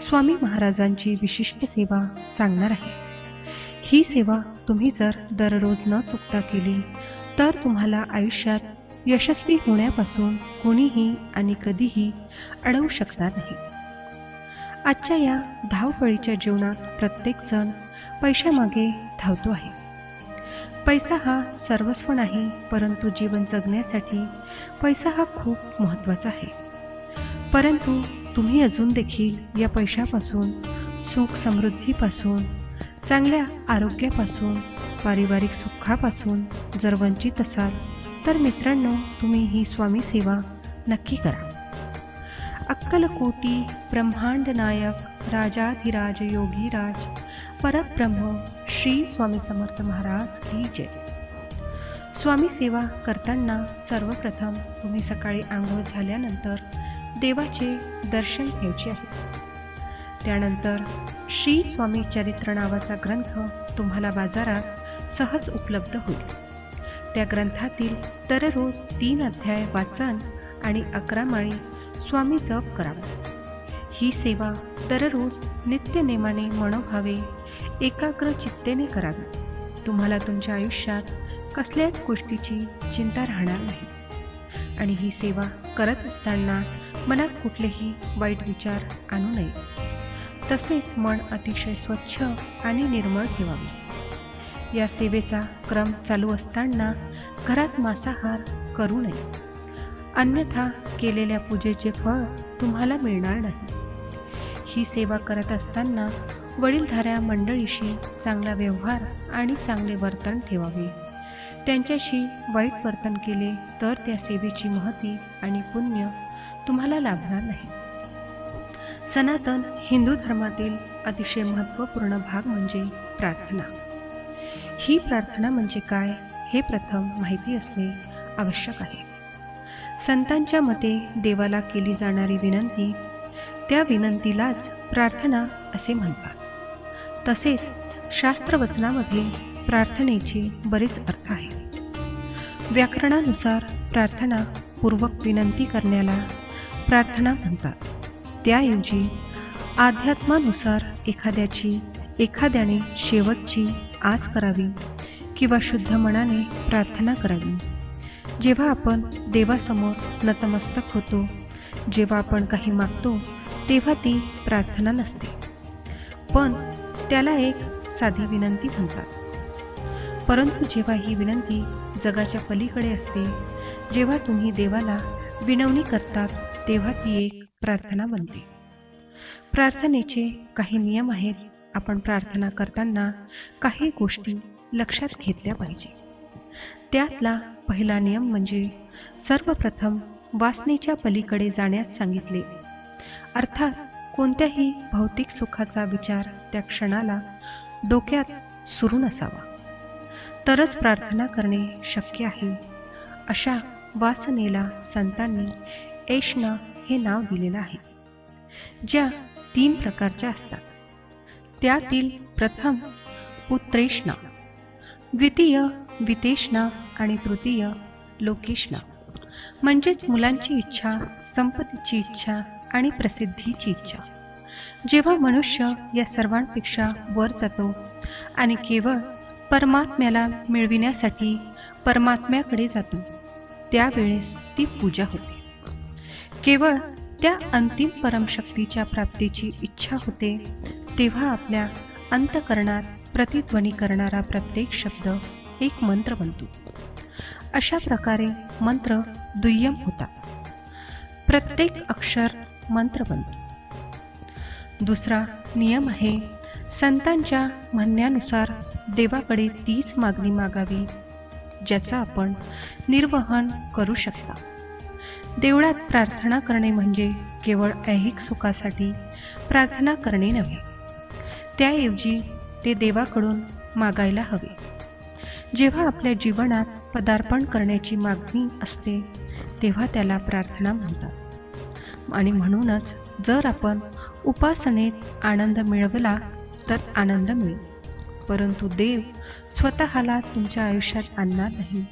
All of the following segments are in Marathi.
स्वामी महाराजांची विशिष्ट सेवा सांगणार आहे. ही सेवा तुम्ही जर दररोज न चुकता केली तर तुम्हाला आयुष्यात यशस्वी होण्यापासून कोणीही आणि कधीही अडवू शकणार नाही. आजच्या या धावपळीच्या जीवनात प्रत्येकजण पैशामागे धावतो आहे. पैसा हा सर्वस्व नाही परंतु जीवन जगण्यासाठी पैसा हा खूप महत्त्वाचा आहे. परंतु तुम्ही अजून देखील या पैशापासून सुख समृद्धीपासून चांगल्या आरोग्यापासून पारिवारिक सुखापासून जर वंचित असाल तर मित्रांनो तुम्ही ही स्वामी सेवा नक्की करा. अक्कलकोटी ब्रह्मांड नायक राजाधिराज योगीराज परब्रह्म श्री स्वामी समर्थ महाराज की जय. स्वामी सेवा करताना सर्वप्रथम तुम्ही सकाळी आंघोळ झाल्यानंतर देवाचे दर्शन घ्यायचे आहे. त्यानंतर श्री स्वामी चरित्र नावाचा ग्रंथ तुम्हाला बाजारात सहज उपलब्ध होईल. त्या ग्रंथातील दररोज तीन अध्याय वाचन आणि अकरा माळी स्वामी जप करावा. ही सेवा दररोज नित्यनेमाने मनोभावे एकाग्र चित्तेने करावी. तुम्हाला तुमच्या आयुष्यात कसल्याच गोष्टीची चिंता राहणार नाही. आणि ही सेवा करत असताना मनात कुठलेही वाईट विचार आणू नये. तसेच मन अतिशय स्वच्छ आणि निर्मळ ठेवावे. या सेवेचा क्रम चालू असताना घरात मांसाहार करू नये. अन्यथा केलेल्या पूजेचे फळ तुम्हाला मिळणार नाही. ही सेवा करत असताना वडीलधाऱ्या मंडळीशी चांगला व्यवहार आणि चांगले वर्तन ठेवावे. त्यांच्याशी वाईट वर्तन केले तर त्या सेवेची महती आणि पुण्य तुम्हाला लाभणार नाही. सनातन हिंदू धर्मातील अतिशय महत्त्वपूर्ण भाग म्हणजे प्रार्थना. ही प्रार्थना म्हणजे काय हे प्रथम माहिती असणे आवश्यक आहे. संतांच्या मते देवाला केली जाणारी विनंती त्या विनंतीलाच प्रार्थना असे म्हणतात. तसेच शास्त्रवचनामध्ये प्रार्थनेचे बरेच अर्थ आहेत व्याकरणानुसार प्रार्थना पूर्वक विनंती करण्याला प्रार्थना म्हणतात. त्याऐवजी आध्यात्मानुसार एखाद्याची एखाद्याने शेवटची आस करावी किंवा शुद्ध मनाने प्रार्थना करावी. जेव्हा आपण देवासमोर नतमस्तक होतो जेव्हा आपण काही मागतो तेव्हा ती प्रार्थना नसते. पण त्याला एक साधी विनंती म्हणतात. परंतु जेव्हा ही विनंती जगाच्या पलीकडे असते जेव्हा तुम्ही देवाला विनवणी करतात तेव्हा ती एक प्रार्थना बनते. प्रार्थनेचे काही नियम आहेत. आपण प्रार्थना करताना काही गोष्टी लक्षात घेतल्या पाहिजे. त्यातला पहिला नियम म्हणजे सर्वप्रथम वासनेच्या पलीकडे जाण्यास सांगितले. अर्थात कोणत्याही भौतिक सुखाचा विचार त्या क्षणाला डोक्यात सुरू नसावा. तरच प्रार्थना करणे शक्य आहे. अशा वासनेला संतांनी ऐष्णा हे नाव दिलेलं आहे. ज्या तीन प्रकारच्या असतात. त्यातील प्रथम पुत्रेष्णा द्वितीय वितेष्णा आणि तृतीय लोकेष्णा. म्हणजेच मुलांची इच्छा संपत्तीची इच्छा आणि प्रसिद्धीची इच्छा. जेव्हा मनुष्य या सर्वांपेक्षा वर जातो आणि केवळ परमात्म्याला मिळविण्यासाठी परमात्म्याकडे जातो. त्यावेळेस ती पूजा होते. केवळ त्या अंतिम परमशक्तीच्या प्राप्तीची इच्छा होते तेव्हा आपल्या अंतकरणात प्रतिध्वनी करणारा प्रत्येक शब्द एक मंत्र बनतो. अशा प्रकारे मंत्र दुय्यम होता. प्रत्येक अक्षर मंत्र बनतो. दुसरा नियम आहे संतांच्या म्हणण्यानुसार देवाकडे तीच मागणी मागावी ज्याचा आपण निर्वहन करू शकता. देवळात प्रार्थना करणे म्हणजे केवळ ऐहिक सुखासाठी प्रार्थना करणे नव्हे. त्याऐवजी ते देवाकडून मागायला हवे. जेव्हा आपल्या जीवनात पदार्पण करण्याची मागणी असते तेव्हा त्याला प्रार्थना म्हणतात. आणि म्हणूनच जर आपण उपासनेत आनंद मिळवला तर आनंद मिळेल. परंतु देव स्वतःला तुमच्या आयुष्यात आणणार नाही.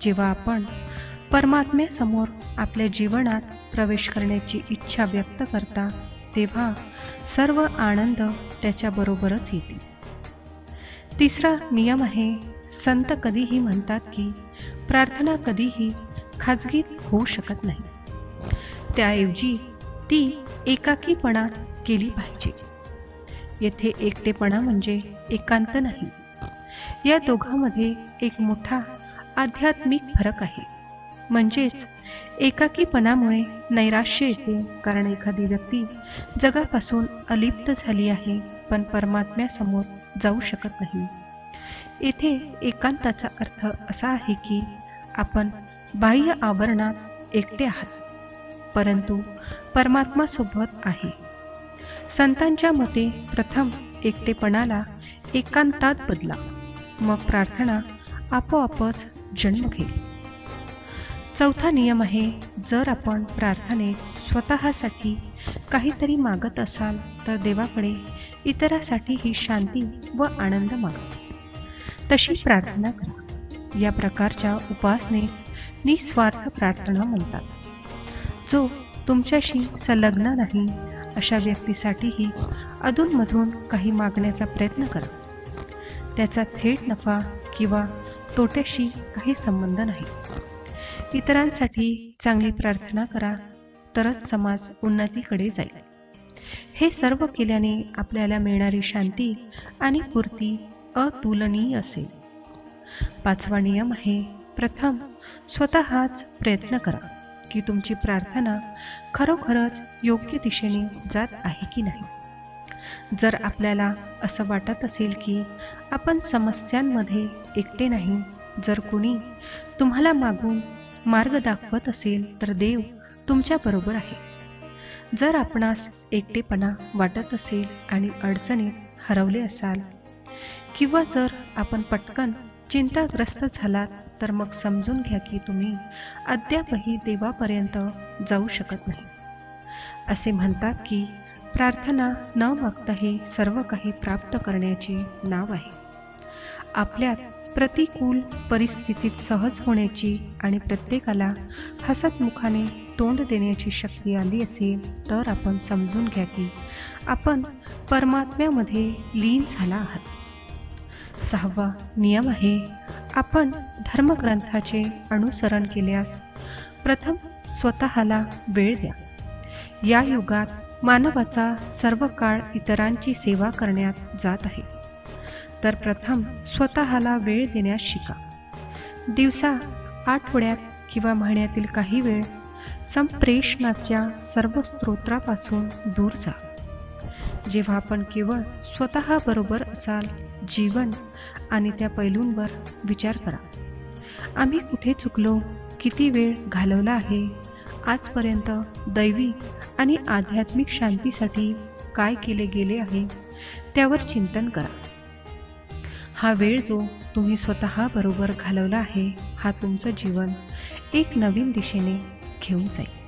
जेव्हा आपण परमात्म्यासमोर आपल्या जीवनात प्रवेश करण्याची इच्छा व्यक्त करता तेव्हा सर्व आनंद त्याच्याबरोबरच येतील. तिसरा नियम आहे संत कधीही म्हणतात की प्रार्थना कधीही खाजगीत होऊ शकत नाही. त्याऐवजी ती एकाकीपणात केली पाहिजे. येथे एकटेपणा म्हणजे एकांत नाही. या दोघांमध्ये एक मोठा आध्यात्मिक फरक आहे. म्हणजेच एकाकीपणामुळे नैराश्य येते कारण एखादी व्यक्ती जगापासून अलिप्त झाली आहे पण परमात्म्यासमोर जाऊ शकत नाही. येथे एकांताचा अर्थ असा आहे की आपण बाह्य आवरणात एकटे आहात परंतु परमात्मा सोबत आहे. संतांच्या मते प्रथम एकटेपणाला एकांतात बदला. मग प्रार्थना आपोआपच जन्म घेईल. चौथा नियम आहे जर आपण प्रार्थनेत स्वतःसाठी काहीतरी मागत असाल तर देवाकडे इतरासाठीही शांती व आनंद मागा. तशी प्रार्थना करा. या प्रकारच्या उपासनेस निस्वार्थ प्रार्थना म्हणतात. जो तुमच्याशी संलग्न नाही अशा व्यक्तीसाठीही अधूनमधून काही मागण्याचा प्रयत्न करा. त्याचा थेट नफा किंवा तोट्याशी काही संबंध नाही. इतरांसाठी चांगली प्रार्थना करा तरच समाज उन्नतीकडे जाईल. हे सर्व केल्याने आपल्याला मिळणारी शांती आणि पूर्ती अतुलनीय असेल. पाचवा नियम आहे प्रथम स्वतःच प्रयत्न करा. की तुमची प्रार्थना खरोखरच योग्य दिशेने जात आहे की नाही? जर आपल्याला असं वाटत असेल की आपण समस्यांमध्ये एकटे नाही जर कुणी तुम्हाला मागून मार्ग दाखवत असेल तर देव तुमच्याबरोबर आहे. जर आपणास एकटेपणा वाटत असेल आणि अडचणीत हरवले असाल किंवा जर आपण पटकन चिंताग्रस्त झालात तर मग समजून घ्या की तुम्ही अद्यापही देवापर्यंत जाऊ शकत नाही. असे म्हणतात की प्रार्थना न मागताही सर्व काही प्राप्त करण्याचे नाव आहे. आपल्यात प्रतिकूल परिस्थितीत सहज होण्याची आणि प्रत्येकाला हसतमुखाने तोंड देण्याची शक्ती आली असेल तर आपण समजून घ्या की आपण परमात्म्यामध्ये लीन झाला आहात. सहावा नियम आहे. आपण धर्मग्रंथाचे अनुसरण केल्यास प्रथम स्वतःला वेळ द्या. या युगात मानवाचा सर्व काळ इतरांची सेवा करण्यात जात आहे. तर प्रथम स्वतःला वेळ देण्यास शिका. दिवसा आठवड्यात किंवा महिन्यातील काही वेळ संप्रेषणाच्या सर्व स्तोत्रापासून दूर जा. जेव्हा आपण केवळ स्वतःबरोबर असाल जीवन आणि त्या पैलूंवर विचार करा. आम्ही कुठे चुकलो किती वेळ घालवला आहे आजपर्यंत दैवी आणि आध्यात्मिक शांतीसाठी काय केले गेले आहे त्यावर चिंतन करा. हा वेळ जो तुम्ही स्वतःबरोबर घालवला आहे हा तुमचं जीवन एक नवीन दिशेने घेऊन जाईल.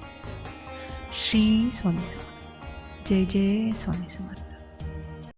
श्री स्वामी समर्थ. जय जय स्वामी समर्थ.